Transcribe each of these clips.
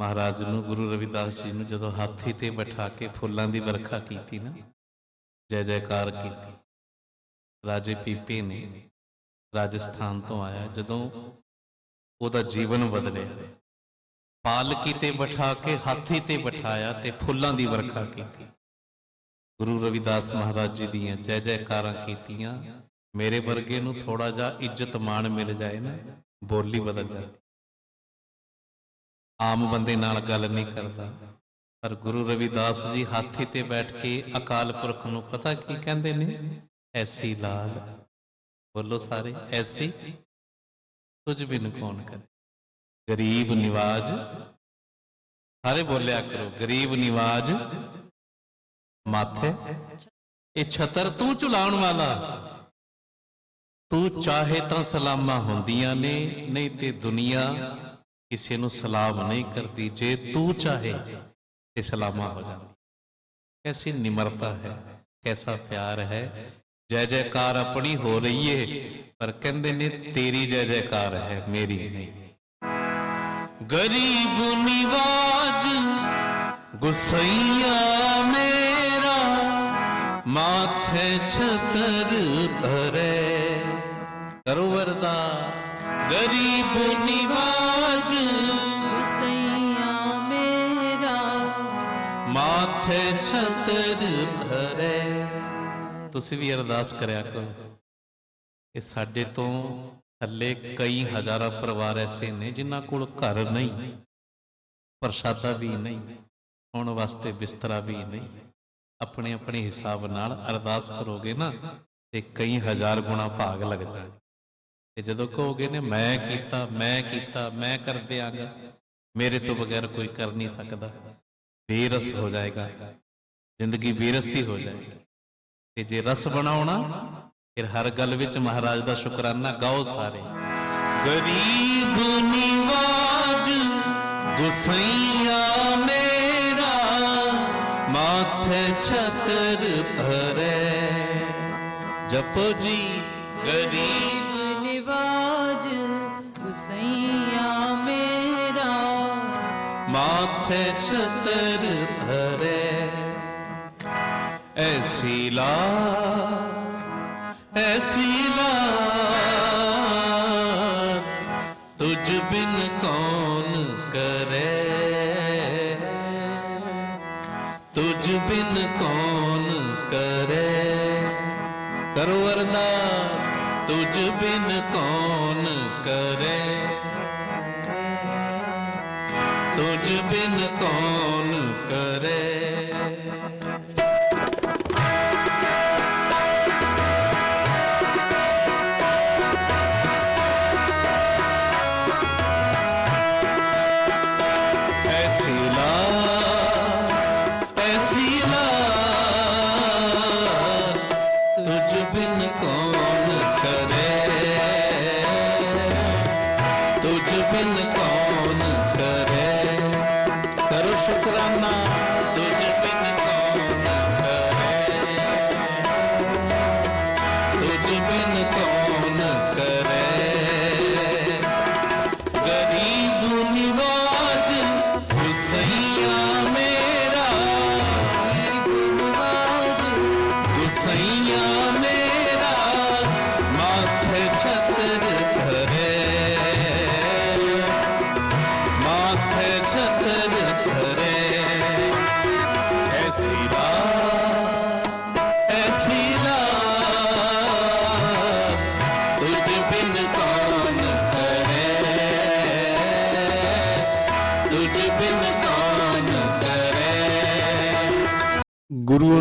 ਮਹਾਰਾਜ ਨੂੰ, ਗੁਰੂ ਰਵਿਦਾਸ ਜੀ ਨੂੰ ਜਦੋਂ ਹਾਥੀ ਤੇ ਬਿਠਾ ਕੇ ਫੁੱਲਾਂ ਦੀ ਵਰਖਾ ਕੀਤੀ ਨਾ, ਜੈ ਜੈਕਾਰ ਕੀਤੀ। ਰਾਜੇ ਪੀਪੇ ਨੇ ਰਾਜਸਥਾਨ ਤੋਂ ਆਇਆ, ਜਦੋਂ ਉਹਦਾ ਜੀਵਨ ਬਦਲਿਆ। ਪਾਲਕੀ ਤੇ ਬਿਠਾ ਕੇ, ਹਾਥੀ ਤੇ ਬਿਠਾਇਆ ਤੇ ਫੁੱਲਾਂ ਦੀ ਵਰਖਾ ਕੀਤੀ। ਗੁਰੂ ਰਵਿਦਾਸ ਮਹਾਰਾਜ ਜੀ ਦੀਆਂ ਜੈ ਜੈਕਾਰਾਂ ਕੀਤੀਆਂ, ਮੇਰੇ ਵਰਗੇ ਨੂੰ ਥੋੜਾ ਜਿਹਾ ਇੱਜ਼ਤ ਮਾਣ ਮਿਲ ਜਾਏ ਨਾ, ਬੋਲੀ ਬਦਲ ਜਾਂਦੀ। ਆਮ ਬੰਦੇ ਨਾਲ ਗੱਲ ਨਹੀਂ ਕਰਦਾ। ਪਰ ਗੁਰੂ ਰਵਿਦਾਸ ਜੀ ਹਾਥੀ ਤੇ ਬੈਠ ਕੇ ਅਕਾਲ ਪੁਰਖ ਨੂੰ ਪਤਾ ਕੀ ਕਹਿੰਦੇ ਨੇ? ਐਸੀ ਲਾਲ। ਬੋਲੋ ਸਾਰੇ, ਐਸੀ। ਤੁਝ ਬਿਨ ਕੌਣ ਕਰੇ। ਗਰੀਬ ਨਿਵਾਜ। ਸਾਰੇ ਬੋਲਿਆ ਕਰੋ, ਗਰੀਬ ਨਿਵਾਜ। ਮਾਥੇ। ਇਹ ਛਤਰ ਤੂੰ ਝੁਲਾਉਣ ਵਾਲਾ। ਤੂੰ ਚਾਹੇ ਤਾਂ ਸਲਾਮਾਂ ਹੁੰਦੀਆਂ ਨੇ, ਨਹੀਂ ਤੇ ਦੁਨੀਆ ਕਿਸੇ ਨੂੰ ਸਲਾਮ ਨਹੀਂ ਕਰਦੀ, ਜੇ ਤੂੰ ਚਾਹੇ ਤੇ ਸਲਾਮਾਂ ਹੋ ਜਾਂਦੀ ਕੈਸੀ ਨਿਮਰਤਾ ਹੈ, ਕੈਸਾ ਪਿਆਰ ਹੈ। ਜੈ ਜੈਕਾਰ ਆਪਣੀ ਹੋ ਰਹੀ ਏ, ਪਰ ਕਹਿੰਦੇ ਨੇ ਤੇਰੀ ਜੈ ਜੈਕਾਰ ਹੈ, ਮੇਰੀ ਨਹੀਂ। ਗਰੀਬ ਨਿਵਾਜ, ਗੁਸਈਆ ਮੇਰਾ, ਮਾਥੇ ਛਤਰ ਧਰੇ। ਕਰੋ ਗਰੀਬ ਨਿਵਾਜ ਮਾਥੇ ਛਤਰ ਧਰੇ ਤੁਸੀਂ ਵੀ ਅਰਦਾਸ ਕਰਿਆ ਕਰੋ ਕਿ ਸਾਡੇ ਤੋਂ ਥੱਲੇ ਕਈ ਹਜ਼ਾਰਾਂ ਪਰਿਵਾਰ ਐਸੇ ਨੇ ਜਿਨ੍ਹਾਂ ਕੋਲ ਘਰ ਨਹੀਂ ਪ੍ਰਸ਼ਾਦਾ ਵੀ ਨਹੀਂ ਸੌਣ ਵਾਸਤੇ ਬਿਸਤਰਾ ਵੀ ਨਹੀਂ ਆਪਣੇ ਆਪਣੇ ਹਿਸਾਬ ਨਾਲ ਅਰਦਾਸ ਕਰੋਗੇ ਨਾ ਤੇ ਕਈ ਹਜ਼ਾਰ ਗੁਣਾ ਭਾਗ ਲੱਗ ਜਾਣਗੇ ਤੇ ਜਦੋਂ ਕਹੋਗੇ ਨੇ ਮੈਂ ਕੀਤਾ ਮੈਂ ਕੀਤਾ ਮੈਂ ਕਰ ਦਿਆਂਗਾ ਮੇਰੇ ਤੋਂ ਬਗੈਰ ਕੋਈ ਕਰ ਨਹੀਂ ਸਕਦਾ। ਬੇਰਸ ਹੋ ਜਾਏਗਾ। ਜ਼ਿੰਦਗੀ ਬੇਰਸ ਹੀ ਹੋ ਜਾਏਗੀ। ਤੇ ਜੇ ਰਸ ਬਣਾਉਣਾ ਫਿਰ ਹਰ ਗੱਲ ਵਿੱਚ ਮਹਾਰਾਜ ਦਾ ਸ਼ੁਕਰਾਨਾ ਗਾਓ ਸਾਰੇ। ਗਰੀਬ ਨਿਵਾਜ ਗੁਸਈਆ ਮੇਰਾ ਮਾਥੇ ਛਤਰ ਧਰੇ ਜਪੋ ਜੀ ਗਰੀਬ ਮਾਥੇ ਛਤਰ ਧਰੇ ਐਸੀ ਲਾ ਐਸੀ ਲਾ ਤੁਝ ਬਿਨ ਕੌਣ ਕਰੇ ਤੁਝ ਬਿਨ ਕੌਣ ਕਰੇ ਕਰੋ ਅਰਦਾਸ ਤੁਝ ਬਿਨ ਬਿਨ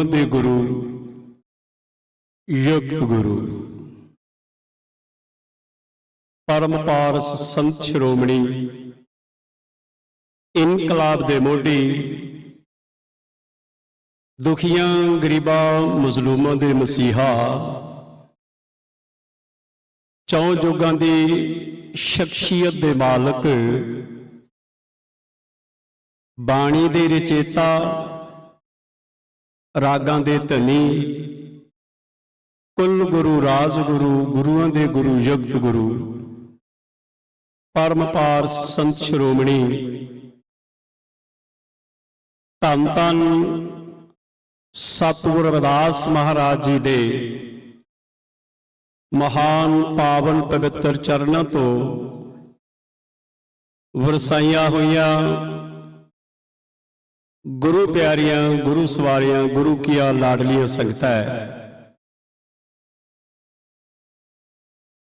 ਗੁਰੂਆਂ ਦੇ ਗੁਰੂ, ਯੁਕਤ ਗੁਰੂ। ਪਰਮ ਪਾਰਸ ਸੰਤ ਸ਼੍ਰੋਮਣੀ, ਇਨਕਲਾਬ ਦੇ ਮੋਢੀ, ਦੁਖੀਆਂ, ਗਰੀਬਾਂ, ਮਜ਼ਲੂਮਾਂ ਦੇ ਮਸੀਹਾ, ਚੌਂ ਜੋਗਾਂ ਦੀ ਸ਼ਖਸੀਅਤ ਦੇ ਮਾਲਕ, ਬਾਣੀ ਦੇ ਰਚੇਤਾ ਰਾਗਾਂ ਦੇ ਧਨੀ। ਕੁੱਲ ਗੁਰੂ, ਰਾਜ ਗੁਰੂ, ਗੁਰੂਆਂ ਦੇ ਗੁਰੂ, ਯੁਗਤ ਗੁਰੂ। ਪਰਮ ਪਾਰਸ ਸੰਤ ਸ਼੍ਰੋਮਣੀ। ਧੰਨ ਧੰਨ ਸਤਿਗੁਰ ਰਵਿਦਾਸ ਮਹਾਰਾਜ ਜੀ ਦੇ ਮਹਾਨ ਪਾਵਨ ਪਵਿੱਤਰ ਚਰਨਾਂ ਤੋਂ ਵਰਸਾਈਆਂ ਹੋਈਆਂ ਗੁਰੂ ਪਿਆਰੀਆਂ, ਗੁਰੂ ਸਵਾਰੀਆਂ, ਗੁਰੂ ਕੀਆ ਲਾਡਲੀਆਂ ਸੰਗਤਾਂ ਹੈ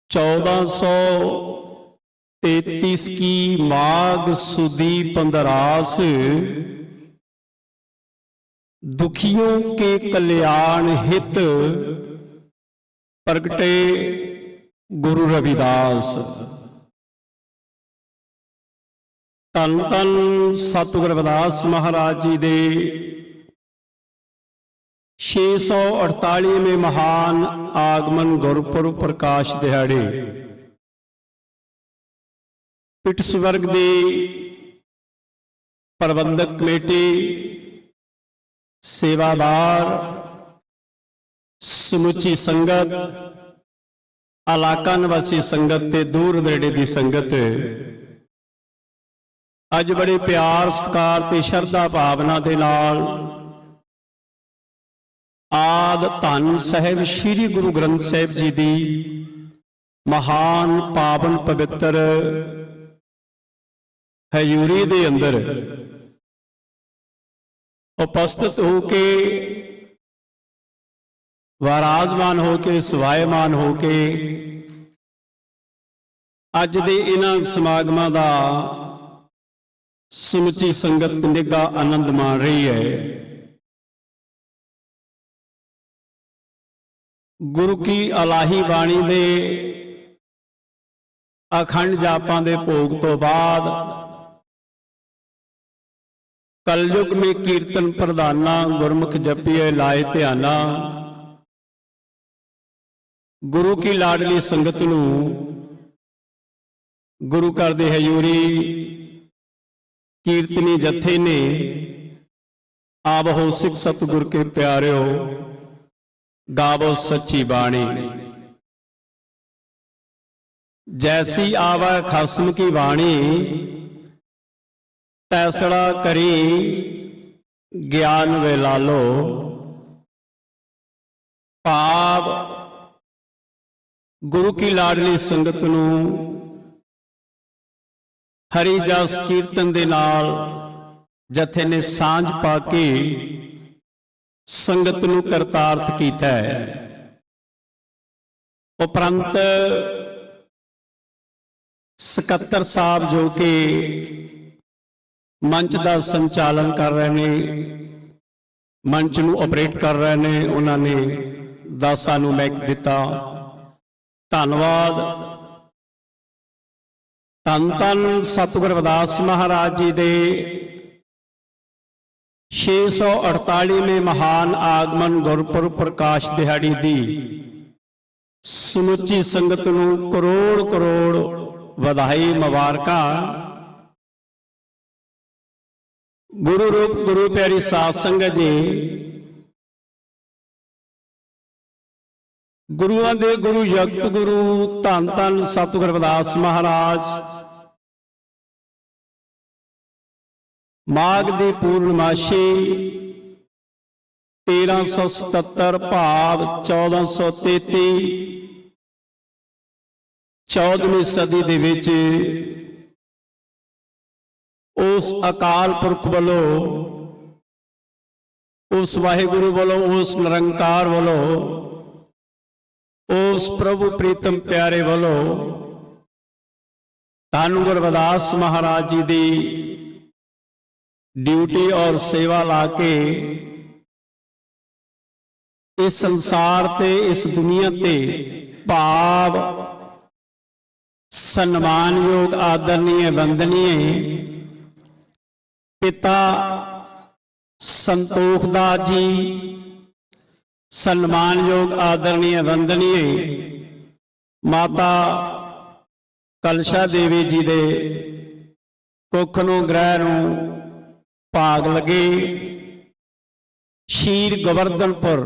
1433 ਕੀ ਮਾਗ ਸੁਦੀ ਪੰਦਰਾਸ ਦੁਖੀਆਂ ਕੇ ਕਲਿਆਣ ਹਿਤ ਪ੍ਰਗਟੇ ਗੁਰੂ ਰਵਿਦਾਸ। ਧੰਨ ਧੰਨ ਸਤਿਗੁਰ ਰਵਿਦਾਸ ਮਹਾਰਾਜ ਜੀ ਦੇ 648ਵੇਂ ਮਹਾਨ ਆਗਮਨ ਗੁਰਪੁਰਬ ਪ੍ਰਕਾਸ਼ ਦਿਹਾੜੇ। ਪਿਟਸਬਰਗ ਦੀ ਪ੍ਰਬੰਧਕ ਕਮੇਟੀ, ਸੇਵਾਦਾਰ, ਸਮੁੱਚੀ ਸੰਗਤ, ਇਲਾਕਾ ਨਿਵਾਸੀ ਸੰਗਤ ਤੇ ਦੂਰ ਨੇੜੇ ਦੀ ਸੰਗਤ ਅੱਜ ਬੜੇ ਪਿਆਰ, ਸਤਿਕਾਰ ਤੇ ਸ਼ਰਧਾ ਭਾਵਨਾ ਦੇ ਨਾਲ ਆਦ ਧੰਨ ਸਾਹਿਬ ਸ੍ਰੀ ਗੁਰੂ ਗ੍ਰੰਥ ਸਾਹਿਬ ਜੀ ਦੀ ਮਹਾਨ ਪਾਵਨ ਪਵਿੱਤਰ ਹਯੂਰੀ ਦੇ ਅੰਦਰ ਉਪਸਥਿਤ ਹੋ ਕੇ, ਵਾਰਾਜ਼ਮਾਨ ਹੋ ਕੇ, ਸਵਾਇਮਾਨ ਹੋ ਕੇ ਅੱਜ ਦੇ ਇਹਨਾਂ ਸਮਾਗਮਾਂ ਦਾ ਸਮੁੱਚੀ ਸੰਗਤ ਨਿੱਘਾ ਆਨੰਦ ਮਾਣ ਰਹੀ ਹੈ। ਗੁਰੂ ਕੀ ਅਲਾਹੀ ਬਾਣੀ ਦੇ ਅਖੰਡ ਜਾਪਾਂ ਦੇ ਭੋਗ ਤੋਂ ਬਾਅਦ ਕਲਯੁਗ ਮੇ ਕੀਰਤਨ ਪ੍ਰਧਾਨਾ ਗੁਰਮੁਖ ਜਪੀਏ ਲਾਏ ਧਿਆਨਾ। ਗੁਰੂ ਕੀ ਲਾਡਲੀ ਸੰਗਤ ਨੂੰ ਗੁਰੂ ਘਰ ਦੇ ਹਯੂਰੀ ਕੀਰਤਨੀ ਜਥੇ ਨੇ। ਆਵੋ ਸਿੱਖ ਸਤਿਗੁਰ ਕੇ ਪਿਆਰਿਓ, ਗਾਵੋ ਸੱਚੀ ਬਾਣੀ। ਜੈਸੀ ਆਵਾ ਖਸਮ ਕੀ ਬਾਣੀ, ਤੈਸੜਾ ਕਰੀ ਗਿਆਨ ਵੇ ਲਾਲੋ ਭਾਵ ਗੁਰੂ ਕੀ ਲਾਡਲੀ ਸੰਗਤ ਨੂੰ ਹਰੀ ਜਸ ਕੀਰਤਨ ਦੇ ਨਾਲ ਜਥੇ ਨੇ ਸਾਂਝ ਪਾ ਕੇ ਸੰਗਤ ਨੂੰ ਕਰਤਾਰਥ ਕੀਤਾ ਹੈ। ਉਪਰੰਤ ਸਕੱਤਰ ਸਾਹਿਬ ਜੋ ਕਿ ਮੰਚ ਦਾ ਸੰਚਾਲਨ ਕਰ ਰਹੇ ਨੇ, ਮੰਚ ਨੂੰ ਆਪਰੇਟ ਕਰ ਰਹੇ ਨੇ, ਉਹਨਾਂ ਨੇ ਦਾਸਾਂ ਨੂੰ ਮੈਕ ਦਿੱਤਾ। ਧੰਨਵਾਦ। ਧੰਨ ਧੰਨ ਸਤਿਗੁਰ ਰਵਿਦਾਸ ਮਹਾਰਾਜ ਜੀ ਦੇ 648ਵੇਂ ਮਹਾਨ ਆਗਮਨ ਗੁਰਪੁਰਬ ਪ੍ਰਕਾਸ਼ ਦਿਹਾੜੀ ਦੀ ਸਮੁੱਚੀ ਸੰਗਤ ਨੂੰ ਕਰੋੜ ਕਰੋੜ ਵਧਾਈ ਮੁਬਾਰਕਾਂ। ਗੁਰੂ ਰੂਪ, ਗੁਰੂ ਪਿਆਰੀ ਸਾਧ ਸੰਗਤ ਜੀ ਗੁਰੂਆਂ ਦੇ ਗੁਰੂ ਜਗਤ ਗੁਰੂ, ਧੰਨ ਧੰਨ ਸਤਿਗੁਰ ਰਵਿਦਾਸ ਮਹਾਰਾਜ। ਮਾਘ ਦੀ ਪੂਰਨਮਾਸ਼ੀ 1377 ਭਾਵ 1433 14ਵੀਂ ਸਦੀ ਦੇ ਵਿੱਚ ਉਸ ਅਕਾਲ ਪੁਰਖ ਵੱਲੋਂ, ਉਸ ਵਾਹਿਗੁਰੂ ਵੱਲੋਂ, ਉਸ ਨਿਰੰਕਾਰ ਵੱਲੋਂ ਉਸ ਪ੍ਰਭੂ ਪ੍ਰੀਤਮ ਪਿਆਰੇ ਵੱਲੋਂ ਧੰਨ ਗੁਰਵਦਾਸ ਮਹਾਰਾਜ ਜੀ ਦੀ ਡਿਊਟੀ ਔਰ ਸੇਵਾ ਲਾ ਕੇ ਇਸ ਸੰਸਾਰ ਤੇ, ਇਸ ਦੁਨੀਆ ਤੇ ਭਾਵ ਸਨਮਾਨਯੋਗ ਆਦਰਨੀय ਵੰਦਨੀय ਪਿਤਾ ਸੰਤੋਖ ਦਾਸ ਜੀ ਸਨਮਾਨਯੋਗ ਆਦਰਨੀय ਵੰਦਨੀय ਮਾਤਾ ਕਲਸ਼ਾ ਦੇਵੀ ਜੀ ਦੇ ਕੁੱਖ ਨੂੰ, ਗ੍ਰਹਿ ਨੂੰ ਭਾਗ ਲਗੇ। ਸ਼ੀਰ ਗਵਰਧਨਪੁਰ,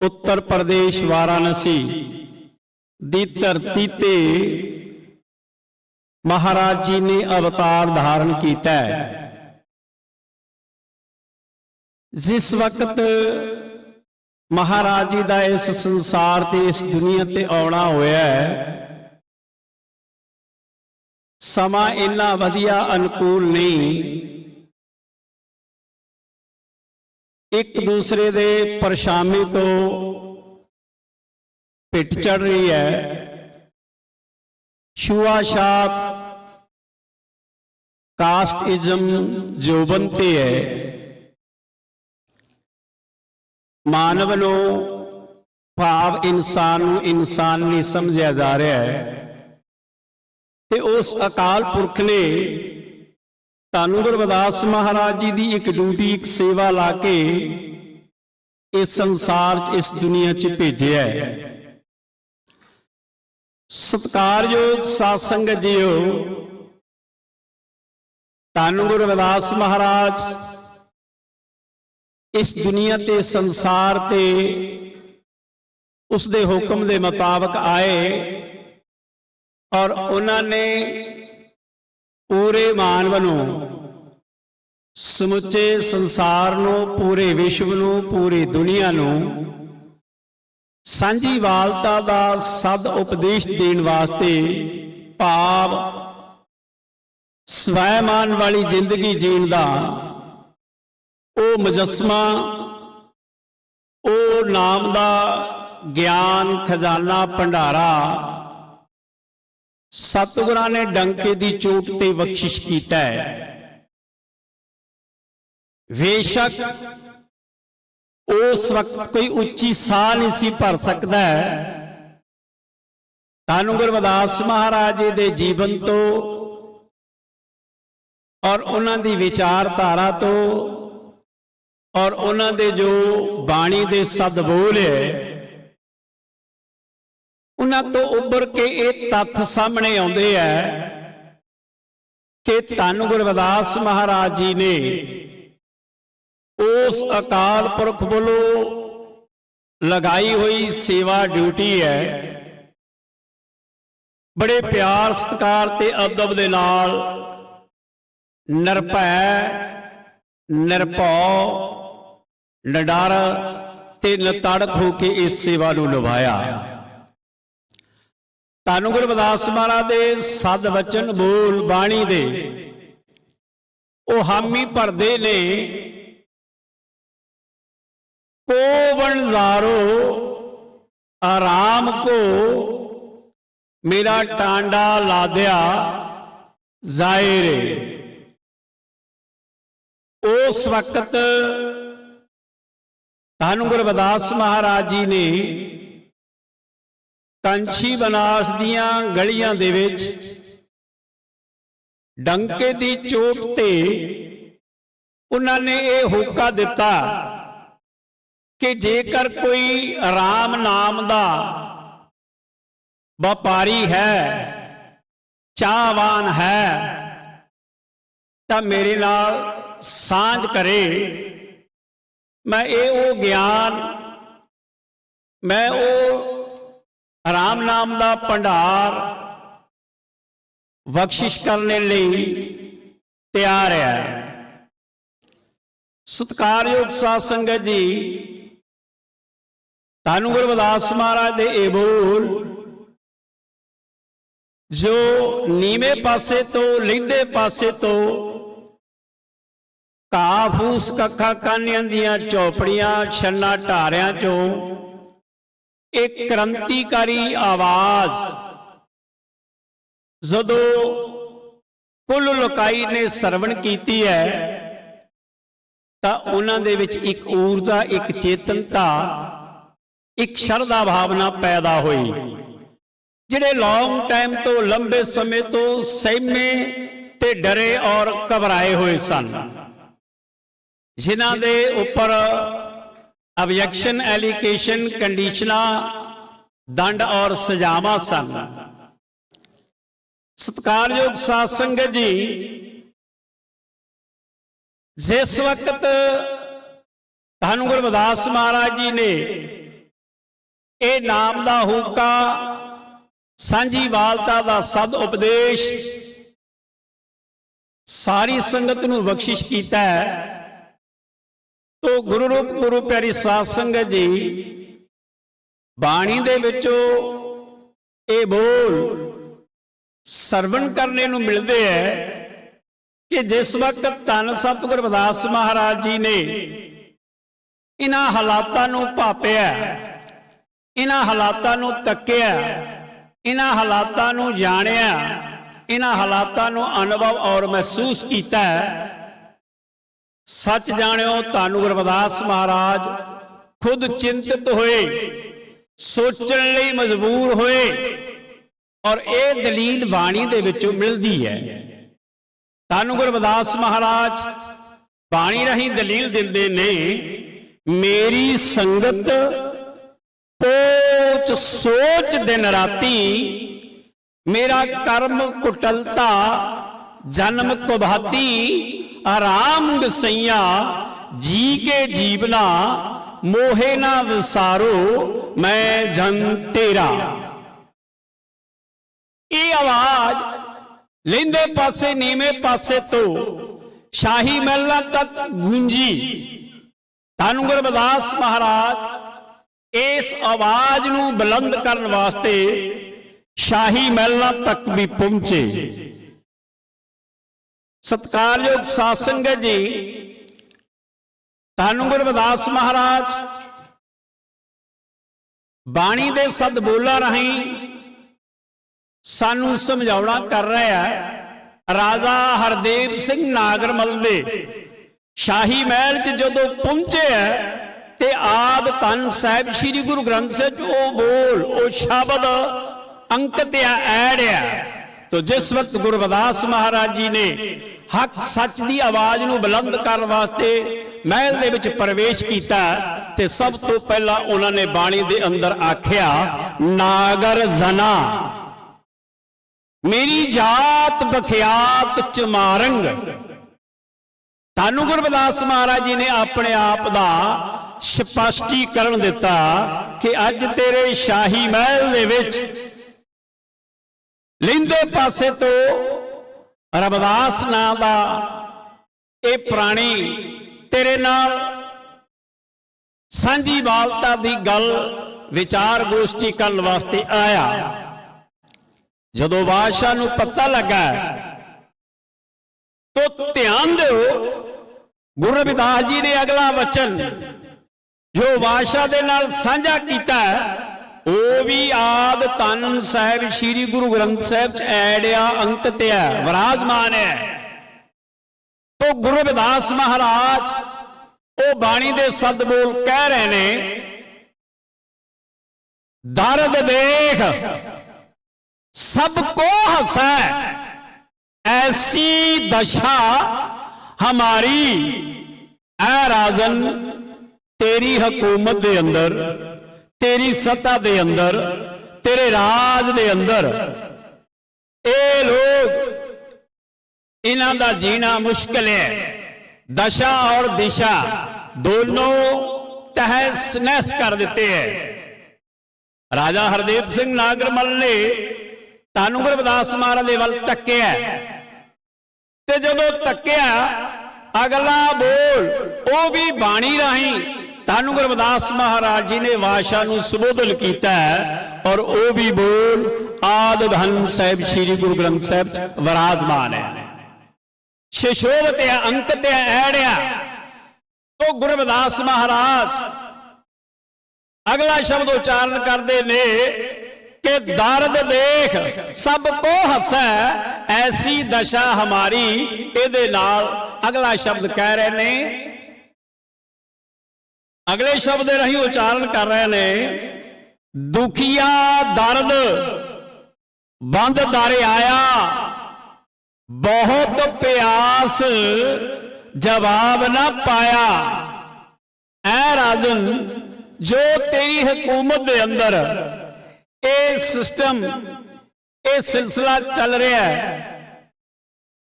ਉੱਤਰ ਪ੍ਰਦੇਸ਼, ਵਾਰਾਣਸੀ ਦੀ ਧਰਤੀ ਤੇ ਮਹਾਰਾਜ ਜੀ ਨੇ ਅਵਤਾਰ ਧਾਰਨ ਕੀਤਾ ਜਿਸ ਵਕਤ ਮਹਾਰਾਜ ਜੀ ਦਾ ਇਸ ਸੰਸਾਰ ਤੇ, ਇਸ ਦੁਨੀਆ ਤੇ ਆਉਣਾ ਹੋਇਆ ਹੈ। ਸਮਾਂ ਇੰਨਾ ਵਧੀਆ ਅਨੁਕੂਲ ਨਹੀਂ। ਇੱਕ ਦੂਸਰੇ ਦੇ ਪਰਛਾਵੇਂ ਤੋਂ ਪਿੱਟ ਚੜ ਰਹੀ ਹੈ। ਛੂਆਛਾਤ ਕਾਸਟਿਜ਼ਮ ਜੋਬਨ ਤੇ ਹੈ। ਮਾਨਵ ਨੂੰ ਭਾਵ ਇਨਸਾਨ ਨੂੰ ਇਨਸਾਨ ਨਹੀਂ ਸਮਝਿਆ ਜਾ ਰਿਹਾ ਹੈ। ਤੇ ਉਸ ਅਕਾਲ ਪੁਰਖ ਨੇ ਧੰਨ ਗੁਰੂ ਮਹਾਰਾਜ ਜੀ ਦੀ ਇੱਕ ਡਿਊਟੀ, ਇੱਕ ਸੇਵਾ ਲਾ ਕੇ ਇਸ ਸੰਸਾਰ 'ਚ, ਇਸ ਦੁਨੀਆ 'ਚ ਭੇਜਿਆ ਹੈ। ਸਤਿਕਾਰਯੋਗ ਸਾਧ ਸੰਗਤ ਜੀਓ ਧੰਨ ਗੁਰੂ ਮਹਾਰਾਜ ਇਸ ਦੁਨੀਆ ਤੇ, ਸੰਸਾਰ ਤੇ ਉਸ ਦੇ ਹੁਕਮ ਦੇ ਮੁਤਾਬਕ ਆਏ ਔਰ ਉਹਨਾਂ ਨੇ ਪੂਰੇ ਮਾਨਵ ਨੂੰ ਸਮੁੱਚੇ ਸੰਸਾਰ ਨੂੰ, ਪੂਰੇ ਵਿਸ਼ਵ ਨੂੰ, ਪੂਰੀ ਦੁਨੀਆ ਨੂੰ ਸਾਂਝੀ ਵਾਲਤਾ ਦਾ ਸਦ ਉਪਦੇਸ਼ ਦੇਣ ਵਾਸਤੇ ਭਾਵ ਸਵੈਮਾਨ ਵਾਲੀ ਜ਼ਿੰਦਗੀ ਜੀਣ ਦਾ ਉਹ ਮੁਜੱਸਮਾ, ਉਹ ਨਾਮ ਦਾ ਗਿਆਨ ਖਜ਼ਾਨਾ ਭੰਡਾਰਾ ਸਤਿਗੁਰਾਂ ਨੇ ਡੰਕੇ ਦੀ ਚੋਟ ਤੇ ਬਖਸ਼ਿਸ਼ ਕੀਤਾ ਹੈ। ਵੇਸ਼ੱਕ ਉਸ ਵਕਤ ਕੋਈ ਉੱਚੀ ਸਾਹ ਨਹੀਂ ਸੀ ਭਰ ਸਕਦਾ ਤਾਨੂੰ ਗੁਰਵਦਾਸ ਮਹਾਰਾਜ ਜੀ ਦੇ ਜੀਵਨ ਤੋਂ ਔਰ ਉਹਨਾਂ ਦੀ ਵਿਚਾਰਧਾਰਾ ਤੋਂ ਔਰ ਉਹਨਾਂ ਦੇ ਜੋ ਬਾਣੀ ਦੇ ਸਦਬੋਲ ਹੈ, ਉਹਨਾਂ ਤੋਂ ਉੱਭਰ ਕੇ ਇਹ ਤੱਥ ਸਾਹਮਣੇ ਆਉਂਦੇ ਆ ਕਿ ਧੰਨ ਗੁਰਵਦਾਸ ਮਹਾਰਾਜ ਜੀ ਨੇ ਉਸ ਅਕਾਲ ਪੁਰਖ ਵੱਲੋਂ ਲਗਾਈ ਹੋਈ ਸੇਵਾ ਡਿਊਟੀ ਹੈ। ਬੜੇ ਪਿਆਰ, ਸਤਿਕਾਰ ਤੇ ਅਦਬ ਦੇ ਨਾਲ ਨਿਰਭੈ, ਨਿਰਭਉ ਨਿਡਰ ਤੇ ਨਤੜਕ ਹੋ ਕੇ ਇਸ ਸੇਵਾ ਨੂੰ ਨਿਭਾਇਆ। ਧੰਨ ਗੁਰੂ ਰਵਿਦਾਸ ਮਹਾਰਾਜ ਦੇ ਸਦ ਵਚਨ ਬੋਲ ਬਾਣੀ ਦੇ ਉਹ ਹਾਮੀ ਭਰਦੇ ਨੇ ਕੋ ਬਣਜ਼ਾਰੋ ਆਰਾਮ ਕੋ, ਮੇਰਾ ਟਾਂਡਾ ਲਾਦਿਆ ਜ਼ਾਇਰੇ। ਉਸ ਵਕਤ ਧੰਨ ਗੁਰੂ ਰਵਿਦਾਸ ਮਹਾਰਾਜ ਜੀ ਨੇ ਕੰਛੀ ਬਨਾਸ ਦੀਆਂ ਗਲੀਆਂ ਦੇ ਵਿੱਚ ਡੰਕੇ ਦੀ ਚੋਟ ਤੇ ਉਹਨਾਂ ਨੇ ਇਹ ਹੋਕਾ ਦਿੱਤਾ ਕਿ ਜੇਕਰ ਕੋਈ ਰਾਮ ਨਾਮ ਦਾ ਵਪਾਰੀ ਹੈ, ਚਾਹਵਾਨ ਹੈ, ਤਾਂ ਮੇਰੇ ਨਾਲ ਸਾਂਝ ਕਰੇ। ਮੈਂ ਇਹ ਉਹ ਗਿਆਨ, ਮੈਂ ਉਹ ਆਰਾਮ ਨਾਮ ਦਾ ਭੰਡਾਰ ਬਖਸ਼ਿਸ਼ ਕਰਨ ਲਈ ਤਿਆਰ ਹੈ। ਸਤਿਕਾਰਯੋਗ ਸਾਧ ਸੰਗਤ ਜੀ, ਧੰਨ ਗੁਰਦਾਸ ਮਹਾਰਾਜ ਦੇ ਇਹ ਬੋਲ, ਜੋ ਨੀਵੇਂ ਪਾਸੇ ਤੋਂ ਲਿੰਦੇ ਪਾਸੇ ਤੋਂ ਘਾਹ ਫੂਸ ਕੱਖਾ ਕਾਨਿਆਂ ਦੀਆਂ ਚੌਪੜੀਆਂ, ਛੰਨਾ ਢਾਰਿਆਂ ਚੋਂ। ਇੱਕ ਕ੍ਰਾਂਤੀਕਾਰੀ ਆਵਾਜ਼। ਜਦੋਂ ਕੁੱਲ ਲੋਕਾਈ ਨੇ ਸਰਵਣ ਕੀਤੀ ਹੈ, ਤਾਂ ਉਹਨਾਂ ਦੇ ਵਿੱਚ ਇੱਕ ਊਰਜਾ, ਇੱਕ ਚੇਤਨਤਾ, ਇੱਕ ਸ਼ਰਧਾ ਭਾਵਨਾ ਪੈਦਾ ਹੋਈ। ਜਿਹੜੇ ਲੌਂਗ ਟਾਈਮ ਤੋਂ, ਲੰਬੇ ਸਮੇਂ ਤੋਂ ਸਹਿਮੇ ਤੇ ਡਰੇ ਔਰ ਘਬਰਾਏ ਹੋਏ ਸਨ। ਜਿਨ੍ਹਾਂ ਦੇ ਉੱਪਰ ਅਬਜੈਕਸ਼ਨ ਐਲੀਗੇਸ਼ਨ ਕੰਡੀਸ਼ਨਾਂ ਦੰਡ ਔਰ ਸਜ਼ਾਵਾਂ ਸਨ। ਸਤਿਕਾਰਯੋਗ ਸਾਧ ਸੰਗਤ ਜੀ, ਜਿਸ ਵਕਤ ਧੰਨ ਗੁਰੂ ਰਵਿਦਾਸ ਮਹਾਰਾਜ ਜੀ ਨੇ ਇਹ ਨਾਮ ਦਾ ਹੂਕਾ ਸਾਂਝੀ ਵਾਲਤਾ ਦਾ ਸਦ ਉਪਦੇਸ਼ ਸਾਰੀ ਸੰਗਤ ਨੂੰ ਬਖਸ਼ਿਸ਼ ਕੀਤਾ ਹੈ ਤੋ ਗੁਰੂ ਰੂਪ, ਗੁਰੂ ਪਿਆਰੀ ਸਾਧ ਸੰਗਤ ਜੀ, ਬਾਣੀ ਦੇ ਵਿੱਚੋਂ ਇਹ ਬੋਲ ਸਰਵਣ ਕਰਨੇ ਨੂੰ ਮਿਲਦੇ ਹੈ ਕਿ ਜਿਸ ਵਕਤ ਧੰਨ ਸਤਿਗੁਰ ਰਵਿਦਾਸ ਮਹਾਰਾਜ ਜੀ ਨੇ ਇਹਨਾਂ ਹਾਲਾਤਾਂ ਨੂੰ ਭਾਪਿਆ, ਇਹਨਾਂ ਹਾਲਾਤਾਂ ਨੂੰ ਤੱਕਿਆ, ਇਹਨਾਂ ਹਾਲਾਤਾਂ ਨੂੰ ਜਾਣਿਆ, ਇਹਨਾਂ ਹਾਲਾਤਾਂ ਨੂੰ ਅਨੁਭਵ ਔਰ ਮਹਿਸੂਸ ਕੀਤਾ ਸੱਚ ਜਾਣਿਓ ਤੁਹਾਨੂੰ ਗੁਰਵਦਾਸ ਮਹਾਰਾਜ, ਖੁਦ ਚਿੰਤਿਤ ਹੋਏ, ਸੋਚਣ ਲਈ ਮਜਬੂਰ ਹੋਏ, ਔਰ ਇਹ ਦਲੀਲ ਬਾਣੀ ਦੇ ਵਿੱਚੋਂ ਮਿਲਦੀ ਹੈ। ਤੁਹਾਨੂੰ ਗੁਰਵਦਾਸ ਮਹਾਰਾਜ, ਬਾਣੀ ਰਾਹੀਂ ਦਲੀਲ ਦਿੰਦੇ ਨੇ, ਮੇਰੀ ਸੰਗਤ ਪੋਚ ਸੋਚ ਦਿਨ ਰਾਤੀ, ਮੇਰਾ ਕਰਮ ਕੁਟਲਤਾ ਜਨਮ ਕੁਭਾਤੀ ਆਰਾਮ ਗਸਈਆ ਜੀ ਕੇ ਜੀਵਨਾ, ਮੋਹੇ ਨਾ ਵਿਸਾਰੋ, ਮੈਂ ਜਨ ਤੇਰਾ। ਇਹ ਆਵਾਜ਼ ਲੈਂਦੇ ਪਾਸੇ, ਨੀਵੇਂ ਪਾਸੇ ਤੋਂ ਸ਼ਾਹੀ ਮਹਿਲਾਂ ਤੱਕ ਗੂੰਜੀ। ਧੰਨ ਗੁਰਬਦਾਸ ਮਹਾਰਾਜ, ਇਸ ਆਵਾਜ਼ ਨੂੰ ਬੁਲੰਦ ਕਰਨ ਵਾਸਤੇ ਸ਼ਾਹੀ ਮਹਿਲਾਂ ਤੱਕ ਵੀ ਪਹੁੰਚੇ। ਸਤਕਾਰਯੋਗ ਸਾਧ ਸੰਗਤ ਜੀ, ਧੰਨ ਗੁਰਬਦਾਸ ਮਹਾਰਾਜ। ਬਾਣੀ ਦੇ ਸਦ ਬੋਲਾਂ ਰਾਹੀਂ ਸਾਨੂੰ ਸਮਝਾਉਣਾ ਕਰ ਰਿਹਾ ਹੈ, ਰਾਜਾ ਹਰਦੇਵ ਸਿੰਘ ਨਾਗਰਮਲ ਦੇ ਸ਼ਾਹੀ ਮਹਿਲ 'ਚ ਜਦੋਂ ਪਹੁੰਚੇ ਹੈ, ਤੇ ਆਦ ਤਨ ਸਾਹਿਬ ਸ੍ਰੀ ਗੁਰੂ ਗ੍ਰੰਥ ਸਾਹਿਬ 'ਚ ਉਹ ਬੋਲ, ਉਹ ਸ਼ਬਦ ਅੰਕਿਤ ਆ ਐੜਿਆ ਤੋ ਜਿਸ ਵਕਤ ਗੁਰਬਦਾਸ ਮਹਾਰਾਜ ਜੀ ਨੇ ਹੱਕ ਸੱਚ ਦੀ ਆਵਾਜ਼ ਨੂੰ ਬੁਲੰਦ ਕਰਨ ਵਾਸਤੇ ਮਹਿਲ ਦੇ ਵਿੱਚ ਪ੍ਰਵੇਸ਼ ਕੀਤਾ ਤੇ ਸਭ ਤੋਂ ਪਹਿਲਾਂ ਉਹਨਾਂ ਨੇ ਬਾਣੀ ਦੇ ਅੰਦਰ ਆਖਿਆ, ਨਾਗਰ ਜ਼ਨਾ, ਮੇਰੀ ਜਾਤ ਬਖਿਆਤ ਚਮਾਰੰਗ ਤਾਨੂੰ ਗੁਰਬਦਾਸ ਮਹਾਰਾਜ ਜੀ ਨੇ ਆਪਣੇ ਆਪ ਦਾ ਸਪਸ਼ਟੀਕਰਨ ਦਿੱਤਾ ਕਿ ਅੱਜ ਤੇਰੇ ਸ਼ਾਹੀ ਮਹਿਲ ਦੇ ਵਿੱਚ ਲਿੰਦੇ ਪਾਸੇ ਤੋਂ ਰਬਦਾਸ ਨਾਂ ਦਾ ਇਹ ਪ੍ਰਾਣੀ ਤੇਰੇ ਨਾਲ ਸਾਂਝੀ ਵਾਲਤਾ ਦੀ ਗੱਲ ਵਿਚਾਰ ਗੋਸ਼ਟੀ ਕਰਨ ਵਾਸਤੇ ਆਇਆ। ਜਦੋਂ ਬਾਦਸ਼ਾਹ ਨੂੰ ਪਤਾ ਲੱਗਾ, ਤੋ ਧਿਆਨ ਦਿਓ, ਗੁਰੂ ਰਵਿਦਾਸ ਜੀ ਨੇ ਅਗਲਾ ਵਚਨ ਜੋ ਬਾਦਸ਼ਾਹ ਦੇ ਨਾਲ ਸਾਂਝਾ ਕੀਤਾ ਉਹ ਵੀ ਆਦ ਤਨ ਸਾਹਿਬ, ਸ੍ਰੀ ਗੁਰੂ ਗ੍ਰੰਥ ਸਾਹਿਬ ਚ ਐੜਿਆ ਅੰਕਿਤ ਹੈ ਵਿਰਾਜਮਾਨ ਹੈ। ਤੋ ਗੁਰੂ ਰਵਿਦਾਸ ਮਹਾਰਾਜ, ਉਹ ਬਾਣੀ ਦੇ ਸਦ ਬੋਲ ਕਹਿ ਰਹੇ ਨੇ, ਦਰਦ ਦੇਖ, ਸਭ ਕੋ ਹਸੈ, ਐਸੀ ਦਸ਼ਾ ਹਮਾਰੀ, ਐ ਰਾਜਨ, ਤੇਰੀ ਹਕੂਮਤ ਦੇ ਅੰਦਰ ਤੇਰੀ ਸੱਤਾ ਦੇ ਅੰਦਰ, ਤੇਰੇ ਰਾਜ ਦੇ ਅੰਦਰ। ਇਹ ਲੋਕ ਇਹਨਾਂ ਦਾ ਜੀਣਾ ਮੁਸ਼ਕਲ ਹੈ। ਦਸ਼ਾ ਔਰ ਦਿਸ਼ਾ ਦੋਨੋਂ ਤਹਿਸ ਨਹਿਸ ਕਰ ਦਿੱਤੇ ਹੈ। ਰਾਜਾ ਹਰਦੇਵ ਸਿੰਘ ਨਾਗਰਮਲ ਨੇ ਤਾਨੂੰ ਗੁਰਦਾਸ ਮਹਾਰਾਜ ਦੇ ਵੱਲ ਤੱਕਿਆ। ਤੇ ਜਦੋਂ ਤੱਕਿਆ, ਅਗਲਾ ਬੋਲ, ਉਹ ਵੀ ਬਾਣੀ ਰਾਹੀਂ ਤਾਨੂੰ ਗੁਰਬਦਾਸ ਮਹਾਰਾਜ ਜੀ ਨੇ ਵਾਸ਼ਾ ਨੂੰ ਸੰਬੋਧਨ ਕੀਤਾ ਔਰ ਉਹ ਵੀ ਬੋਲ, ਆਦ ਧੰਨ ਸਾਹਿਬ, ਸ੍ਰੀ ਗੁਰੂ ਗ੍ਰੰਥ ਸਾਹਿਬ ਵਿਰਾਜਮਾਨ ਹੈ। ਸ਼ਿਸ਼ੋਭਤ ਹੈ ਅੰਕਿਤ ਹੈ ਐੜਿਆ ਤੋ ਗੁਰਬਦਾਸ ਮਹਾਰਾਜ, ਅਗਲਾ ਸ਼ਬਦ ਉਚਾਰਨ ਕਰਦੇ ਨੇ ਕਿ ਦਰਦ ਦੇਖ, ਸਭ ਕੋ ਹੱਸੈ, ਐਸੀ ਦਸ਼ਾ ਹਮਾਰੀ, ਇਹਦੇ ਨਾਲ ਅਗਲਾ ਸ਼ਬਦ ਕਹਿ ਰਹੇ ਨੇ ਅਗਲੇ ਸ਼ਬਦ ਦੇ ਰਹੀ ਉਚਾਰਨ ਕਰ ਰਹੇ ਨੇ, ਦੁਖੀਆ ਦਰਦ, ਬੰਦ ਦਰ ਆਇਆ, ਬਹੁਤ ਪਿਆਸ, ਜਵਾਬ ਨਾ ਪਾਇਆ। ਐ ਰਾਜਨ, ਜੋ ਤੇਰੀ ਹਕੂਮਤ ਦੇ ਅੰਦਰ ਇਹ ਸਿਸਟਮ ਇਹ ਸਿਲਸਿਲਾ ਚੱਲ ਰਿਹਾ ਹੈ,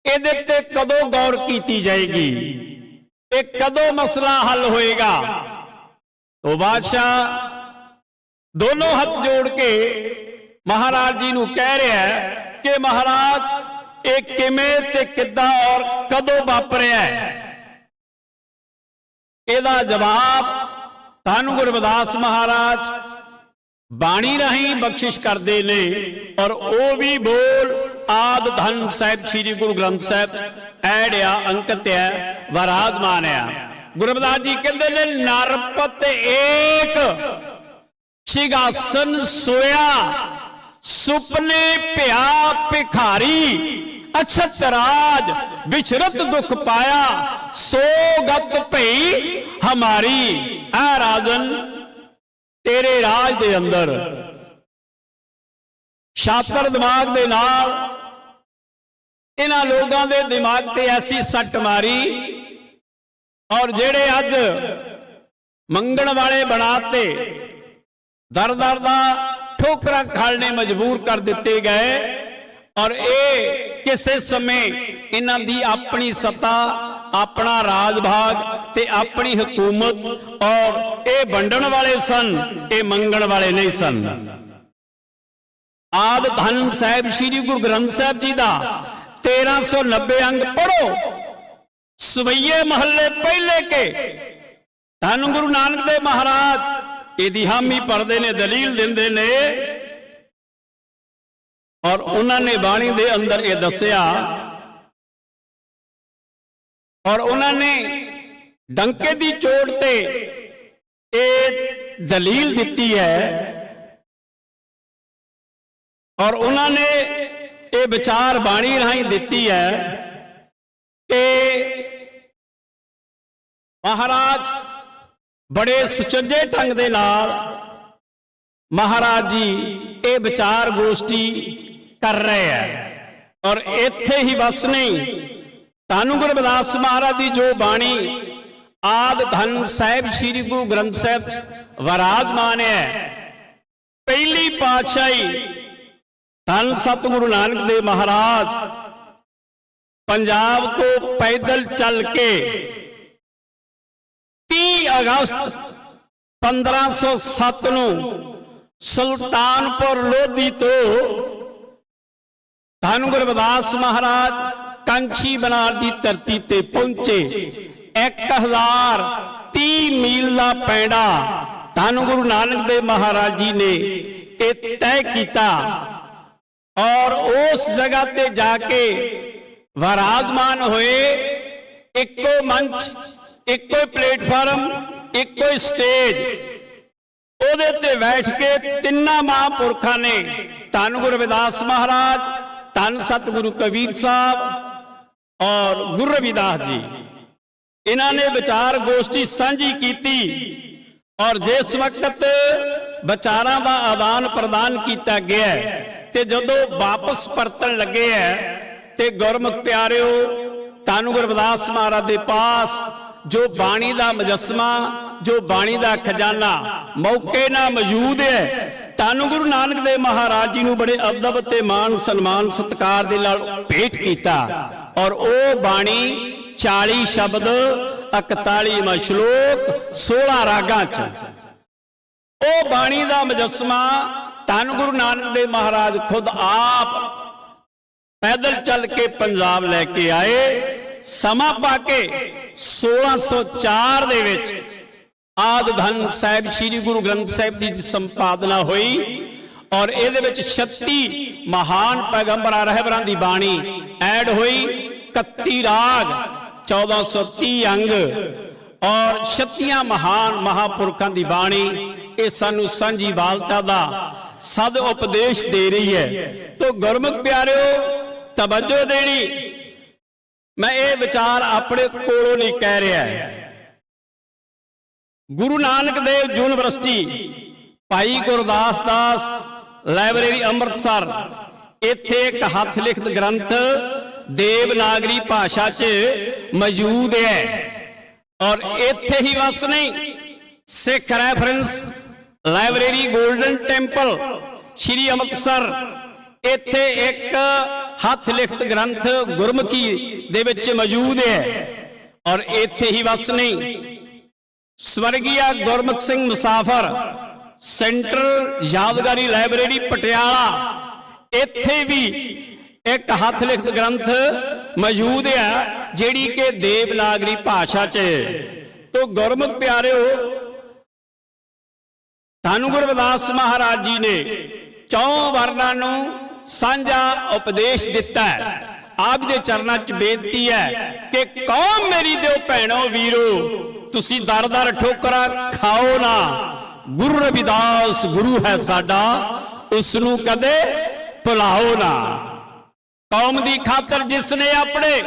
ਇਹਦੇ ਤੇ ਕਦੋਂ ਗੌਰ ਕੀਤੀ ਜਾਏਗੀ? ਇਹ ਕਦੋਂ ਮਸਲਾ ਹੱਲ ਹੋਏਗਾ? ਤੋ ਬਾਦਸ਼ਾਹ, ਦੋਨੋਂ ਹੱਥ ਜੋੜ ਕੇ ਮਹਾਰਾਜ ਜੀ ਨੂੰ ਕਹਿ ਰਿਹਾ ਕਿ ਮਹਾਰਾਜ, ਇਹ ਕਿਵੇਂ ਤੇ ਕਿੱਦਾਂ ਔਰ ਕਦੋਂ ਵਾਪਰਿਆ ਇਹਦਾ ਜਵਾਬ ਧੰਨ ਗੁਰਬਦਾਸ ਮਹਾਰਾਜ, ਬਾਣੀ ਰਾਹੀਂ ਬਖਸ਼ਿਸ਼ ਕਰਦੇ ਨੇ ਔਰ ਉਹ ਵੀ ਬੋਲ ਆਦ ਧੰਨ ਸਾਹਿਬ, ਸ੍ਰੀ ਗੁਰੂ ਗ੍ਰੰਥ ਸਾਹਿਬ, ਐੜਿਆ ਅੰਕਿਤ ਹੈ ਵਰਾਜਮਾਨ ਗੁਰਬਦਾਸ ਜੀ ਕਹਿੰਦੇ ਨੇ ਨਰਪਤ ਏਕ। ਸਿਗਾਸਨ ਸੋਇਆ, ਸੁਪਨੇ ਭਿਆ ਭਿਖਾਰੀ। ਅਛਤ ਰਾਜ ਵਿਚਰਤ ਦੁਖ ਪਾਇਆ, ਸੋ ਗਤ ਭਈ ਹਮਾਰੀ। ਆ ਰਾਜਨ, ਤੇਰੇ ਰਾਜ ਦੇ ਅੰਦਰ ਸ਼ਾਤਰ ਦਿਮਾਗ ਦੇ ਨਾਲ ਇਹਨਾਂ ਲੋਕਾਂ ਦੇ ਦਿਮਾਗ ਤੇ ਐਸੀ ਸੱਟ ਮਾਰੀ। ਔਰ ਜਿਹੜੇ ਅੱਜ ਮੰਗਣ ਵਾਲੇ ਬਣਾਤੇ ਦਰ ਦਰ ਦਾ ਠੋਕਰਾਂ ਖਾਲਣੇ ਮਜਬੂਰ ਕਰ ਦਿੱਤੇ ਗਏ। ਔਰ ਇਹ ਕਿਸੇ ਸਮੇਂ ਇਹਨਾਂ ਦੀ ਆਪਣੀ ਸੱਤਾ ਆਪਣਾ ਰਾਜ ਭਾਗ ਤੇ ਆਪਣੀ ਹਕੂਮਤ ਔਰ ਇਹ ਵੰਡਣ ਵਾਲੇ ਸਨ ਇਹ ਮੰਗਣ ਵਾਲੇ ਨਹੀਂ ਸਨ। ਆਦ ਧੰਨ ਸਾਹਿਬ ਸ੍ਰੀ ਗੁਰੂ ਗ੍ਰੰਥ ਸਾਹਿਬ ਜੀ ਦਾ 1390 ਅੰਗ ਪੜੋ ਸਵਈਏ ਮਹੱਲੇ ਪਹਿਲੇ ਕੇ। ਧੰਨ ਗੁਰੂ ਨਾਨਕ ਦੇਵ ਮਹਾਰਾਜ, ਇਹਦੀ ਹਾਮੀ ਭਰਦੇ ਨੇ, ਦਲੀਲ ਦਿੰਦੇ ਨੇ। ਔਰ ਉਹਨਾਂ ਨੇ ਬਾਣੀ ਦੇ ਅੰਦਰ ਇਹ ਦੱਸਿਆ, ਔਰ ਉਹਨਾਂ ਨੇ ਡੰਕੇ ਦੀ ਚੋਟ ਤੇ ਇਹ ਦਲੀਲ ਦਿੱਤੀ ਹੈ। ਔਰ ਉਹਨਾਂ ਨੇ ਇਹ ਵਿਚਾਰ ਬਾਣੀ ਰਾਹੀਂ ਦਿੱਤੀ ਹੈ ਕਿ ਮਹਾਰਾਜ, ਬੜੇ ਸੁਚੱਜੇ ਢੰਗ ਦੇ ਨਾਲ ਮਹਾਰਾਜ ਜੀ ਇਹ ਵਿਚਾਰ ਗੋਸ਼ਟੀ ਕਰ ਰਹੇ ਹੈ ਔਰ ਇੱਥੇ ਹੀ ਬਸ ਨਹੀਂ ਤਾਨੂੰ ਗੁਰਬਦਾਸ ਮਹਾਰਾਜ ਦੀ ਜੋ ਬਾਣੀ ਆਦ ਧੰਨ ਸਾਹਿਬ ਸ੍ਰੀ ਗੁਰੂ ਗ੍ਰੰਥ ਸਾਹਿਬ ਵਰਾਜਮਾਨ ਹੈ। ਪਹਿਲੀ ਪਾਤਸ਼ਾਹੀ ਧੰਨ ਸਤਿਗੁਰੂ ਨਾਨਕ ਦੇਵ ਮਹਾਰਾਜ ਪੰਜਾਬ ਤੋਂ ਪੈਦਲ ਚੱਲ ਕੇ 30 ਅਗਸਤ 1507 ਨੂੰ ਸੁਲਤਾਨਪੁਰ ਲੋਧੀ ਤੋਂ ਧੰਨ ਗੁਰਬਦਾਸ ਮਹਾਰਾਜ ਕਾਂਚੀ ਬਨਾਰ ਦੀ ਧਰਤੀ ਤੇ ਪਹੁੰਚੇ। 1030 ਮੀਲ ਦਾ ਪੈਂਡਾ ਧੰਨ ਗੁਰੂ ਨਾਨਕ ਦੇਵ ਮਹਾਰਾਜ ਜੀ ਨੇ ਇਹ ਤੈਅ ਕੀਤਾ ਔਰ ਉਸ ਜਗ੍ਹਾ ਤੇ ਜਾ ਕੇ ਵਿਰਾਜਮਾਨ ਹੋਏ। ਇੱਕੋ ਮੰਚ ਇੱਕੋ ਹੀ ਪਲੇਟਫਾਰਮ, ਇੱਕੋ ਹੀ ਸਟੇਜ। ਉਹਦੇ ਤੇ ਬੈਠ ਕੇ ਤਿੰਨਾਂ ਮਹਾਂਪੁਰਖਾਂ ਨੇ, ਧੰਨ ਗੁਰੂ ਰਵਿਦਾਸ ਮਹਾਰਾਜ, ਧੰਨ ਸਤਿਗੁਰੂ ਕਬੀਰ ਸਾਹਿਬ ਔਰ ਗੁਰੂ ਰਵਿਦਾਸ ਜੀ। ਇਹਨਾਂ ਨੇ ਵਿਚਾਰ ਗੋਸ਼ਟੀ ਸਾਂਝੀ ਕੀਤੀ ਔਰ ਜਿਸ ਵਕਤ ਵਿਚਾਰਾਂ ਦਾ ਆਦਾਨ ਪ੍ਰਦਾਨ ਕੀਤਾ ਗਿਆ ਤੇ ਜਦੋਂ ਵਾਪਸ ਪਰਤਣ ਲੱਗੇ ਹੈ ਤੇ ਗੁਰਮੁਖ ਪਿਆਰਿਓ, ਧੰਨ ਗੁਰੂ ਮਹਾਰਾਜ ਦੇ ਪਾਸ ਜੋ ਬਾਣੀ ਦਾ ਮੁਜੱਸਮਾ, ਜੋ ਬਾਣੀ ਦਾ ਖਜ਼ਾਨਾ ਮੌਕੇ ਨਾਲ ਮੌਜੂਦ ਹੈ ਧੰਨ ਗੁਰੂ ਨਾਨਕ ਦੇਵ ਮਹਾਰਾਜ ਜੀ ਨੂੰ ਬੜੇ ਅਦਬ ਤੇ ਮਾਣ, ਸਨਮਾਨ, ਸਤਿਕਾਰ ਦੇ ਨਾਲ ਭੇਟ ਕੀਤਾ। ਔਰ ਉਹ ਬਾਣੀ 40 ਸ਼ਬਦ 41 ਸ਼ਲੋਕ 16 ਰਾਗਾਂ ਚ। ਉਹ ਬਾਣੀ ਦਾ ਮੁਜੱਸਮਾ ਧੰਨ ਗੁਰੂ ਨਾਨਕ ਦੇਵ ਮਹਾਰਾਜ ਖੁਦ ਆਪ ਪੈਦਲ ਚੱਲ ਕੇ ਪੰਜਾਬ ਲੈ ਕੇ ਆਏ, ਸਮਾਂ ਪਾ ਕੇ 1604 ਦੇ ਵਿੱਚ ਆਦ ਧੰਨ ਸਾਹਿਬ ਸ੍ਰੀ ਗੁਰੂ ਗ੍ਰੰਥ ਸਾਹਿਬ ਦੀ ਸੰਪਾਦਨਾ ਹੋਈ ਔਰ ਇਹਦੇ ਵਿੱਚ 36 ਮਹਾਨ ਪੈਗੰਬਰਾਂ, ਰਹਿਬਰਾਂ ਦੀ ਬਾਣੀ ਐਡ ਹੋਈ। 31 ਰਾਗ 1430 ਅੰਗ ਔਰ 36 ਮਹਾਨ ਮਹਾਪੁਰਖਾਂ ਦੀ ਬਾਣੀ। ਇਹ ਸਾਨੂੰ ਸਾਂਝੀ ਵਾਲਤਾ ਦਾ ਸਦ ਉਪਦੇਸ਼ ਦੇ ਰਹੀ ਹੈ। ਤੋ ਗੁਰਮੁਖ ਪਿਆਰਿਓ, ਤਵੱਜੋ ਦੇਣੀ। ਮੈਂ ਇਹ ਵਿਚਾਰ ਆਪਣੇ ਕੋਲੋਂ ਨਹੀਂ ਕਹਿ ਰਿਹਾ। ਗੁਰੂ ਨਾਨਕ ਦੇਵ ਯੂਨੀਵਰਸਿਟੀ, ਭਾਈ ਗੁਰਦਾਸ ਦਾਸ ਲਾਇਬ੍ਰੇਰੀ ਅੰਮ੍ਰਿਤਸਰ, ਇੱਥੇ ਇੱਕ ਹੱਥ ਲਿਖਤ ਗ੍ਰੰਥ ਦੇਵਨਾਗਰੀ ਭਾਸ਼ਾ 'ਚ ਮੌਜੂਦ ਹੈ। ਔਰ ਇੱਥੇ ਹੀ ਬਸ ਨਹੀਂ, Sikh reference library Golden Temple, Shri Amritsar, ਇੱਥੇ ਇੱਕ ਹੱਥ ਲਿਖਤ ਗ੍ਰੰਥ ਗੁਰਮੁਖੀ ਦੇ ਵਿੱਚ ਮੌਜੂਦ ਹੈ। ਔਰ ਇੱਥੇ ਹੀ ਬਸ ਨਹੀਂ। ਸਵਰਗੀਆ ਗੁਰਮੁਖ ਸਿੰਘ ਮੁਸਾਫਰ, ਸੈਂਟਰਲ ਯਾਦਗਾਰੀ ਲਾਇਬ੍ਰੇਰੀ ਪਟਿਆਲਾ, ਇੱਥੇ ਵੀ ਇੱਕ ਹੱਥ ਲਿਖਤ ਗ੍ਰੰਥ ਮੌਜੂਦ ਹੈ, ਜਿਹੜੀ ਕਿ ਦੇਵਨਾਗਰੀ ਭਾਸ਼ਾ 'ਚ ਤੋ ਗੁਰਮੁਖ ਪਿਆਰਿਓ, ਧੰਨ ਗੁਰਦਾਸ ਮਹਾਰਾਜ ਜੀ ਨੇ ਚੌ ਵਰਨਾਂ ਨੂੰ ਸਾਂਝਾ ਉਪਦੇਸ਼ ਦਿੱਤਾ ਹੈ। ਆਪ ਦੇ ਚਰਨਾਂ 'ਚ ਬੇਨਤੀ ਹੈ ਕਿ ਕੌਮ ਮੇਰੀ ਦਿਓ ਭੈਣੋ ਵੀਰੋ, ਤੁਸੀਂ ਦਰ ਦਰ ਠੋਕਰਾਂ ਖਾਓ ਨਾ। ਗੁਰੂ ਰਵਿਦਾਸ, ਗੁਰੂ ਹੈ ਸਾਡਾ ਉਸ ਨੂੰ ਕਦੇ ਭੁਲਾਓ ਨਾ। ਕੌਮ ਦੀ ਖਾਤਰ ਜਿਸ ਨੇ ਆਪਣੇ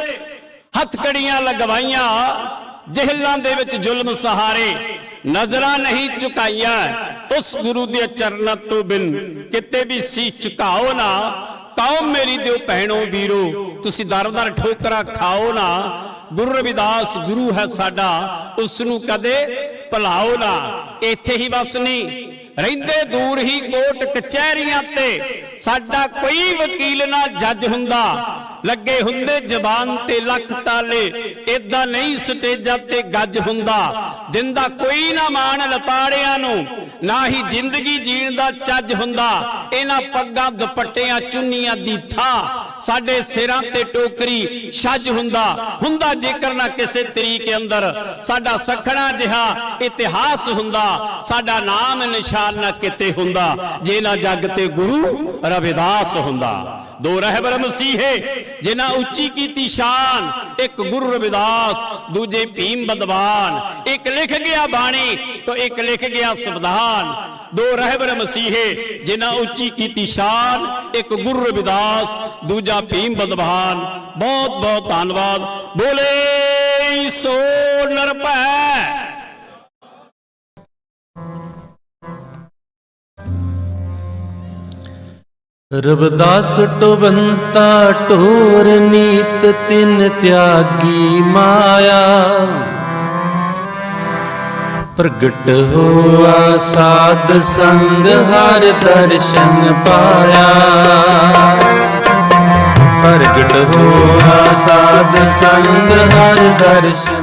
ਹੱਥਕੜੀਆਂ ਲਗਵਾਈਆਂ, ਜਹਿਲਾਂ ਦੇ ਵਿੱਚ ਜ਼ੁਲਮ ਸਹਾਰੇ ਨਜ਼ਰਾਂ ਨਹੀਂ ਝੁਕਾਈਆਂ। ਉਸ ਗੁਰੂ ਦੇ ਚਰਨਾਂ ਤੋਂ ਬਿਨ ਕਿਤੇ ਵੀ ਸੀਸ ਝੁਕਾਓ ਨਾ। ਕੌਮ ਮੇਰੀ ਦਿਓ ਭੈਣੋ ਵੀਰੋ, ਤੁਸੀਂ ਦਰ ਦਰ ਠੋਕਰਾਂ ਖਾਓ ਨਾ। ਗੁਰੂ ਰਵਿਦਾਸ ਗੁਰੂ ਹੈ ਸਾਡਾ ਉਸ ਨੂੰ ਕਦੇ ਭੁਲਾਓ ਨਾ। ਇੱਥੇ ਹੀ ਬਸ ਨਹੀਂ ਰਹਿੰਦੇ ਦੂਰ ਹੀ ਕੋਟ ਕਚਹਿਰੀਆਂ ਤੇ। ਸਾਡਾ ਕੋਈ ਵਕੀਲ ਨਾ ਜੱਜ ਹੁੰਦਾ। ਲੱਗੇ ਹੁੰਦੇ ਜ਼ਬਾਨ ਤੇ ਲੱਖ ਤਾਲੇ। ਇਦਾਂ ਨਹੀਂ ਸਟੇਜਾਂ ਤੇ ਗੱਜ ਹੁੰਦਾ। ਦਿੰਦਾ ਕੋਈ ਨਾ ਮਾਣ ਲਤਾੜਿਆਂ ਨੂੰ, ਨਾ ਹੀ ਜ਼ਿੰਦਗੀ ਜੀਣ ਦਾ ਚੱਜ ਹੁੰਦਾ। ਇਹਨਾਂ ਪੱਗਾਂ ਦੁਪੱਟਿਆਂ ਚੁੰਨੀਆਂ ਦੀ ਥਾਂ। ਸਾਡੇ ਸਿਰਾਂ ਤੇ ਟੋਕਰੀ ਛੱਜ ਹੁੰਦਾ ਹੁੰਦਾ ਜੇਕਰ ਨਾ ਕਿਸੇ ਤਰੀਕੇ ਅੰਦਰ। ਸਾਡਾ ਸਖਣਾ ਜਿਹਾ ਇਤਿਹਾਸ ਹੁੰਦਾ, ਸਾਡਾ ਨਾਮ ਨਿਸ਼ਾਨ ਨਾ ਕਿਤੇ ਹੁੰਦਾ, ਜੇ ਨਾ ਜੱਗ ਤੇ ਗੁਰੂ ਰਵਿਦਾਸ ਹੁੰਦਾ। ਦੋ ਰਹਿਬਰ ਮਸੀਹੇ, ਜਿਨ੍ਹਾਂ ਉੱਚੀ ਕੀਤੀ ਸ਼ਾਨ, ਇੱਕ ਗੁਰੂ ਰਵਿਦਾਸ, ਦੂਜੇ ਭੀਮ ਬਦਵਾਨ, ਇੱਕ ਲਿਖ ਗਿਆ ਬਾਣੀ ਤਾਂ ਇੱਕ ਲਿਖ ਗਿਆ ਸੰਵਿਧਾਨ। ਦੋ ਰਹਿਬਰ ਮਸੀਹੇ, ਜਿਨ੍ਹਾਂ ਉੱਚੀ ਕੀਤੀ ਸ਼ਾਨ, ਇੱਕ ਗੁਰੂ ਰਵਿਦਾਸ, ਦੂਜਾ ਭੀਮ ਬਦਵਾਨ। ਬਹੁਤ ਬਹੁਤ ਧੰਨਵਾਦ। ਬੋਲੇ, ਸੋ ਨਰਭੈ ਰਬਦਾਸ ਟੁਬੰਤਾ ਢੋਰ ਨੀਤ ਤਿੰਨ ਤਿਆਗੀ ਮਾਇਆ। ਪ੍ਰਗਟ ਹੋਆ ਸਾਧ ਸੰਗ ਹਰ ਦਰਸ਼ਨ ਪਾਇਆ। ਪ੍ਰਗਟ ਹੋਆ ਸਾਧ ਸੰਗ ਹਰ ਦਰਸ਼ਨ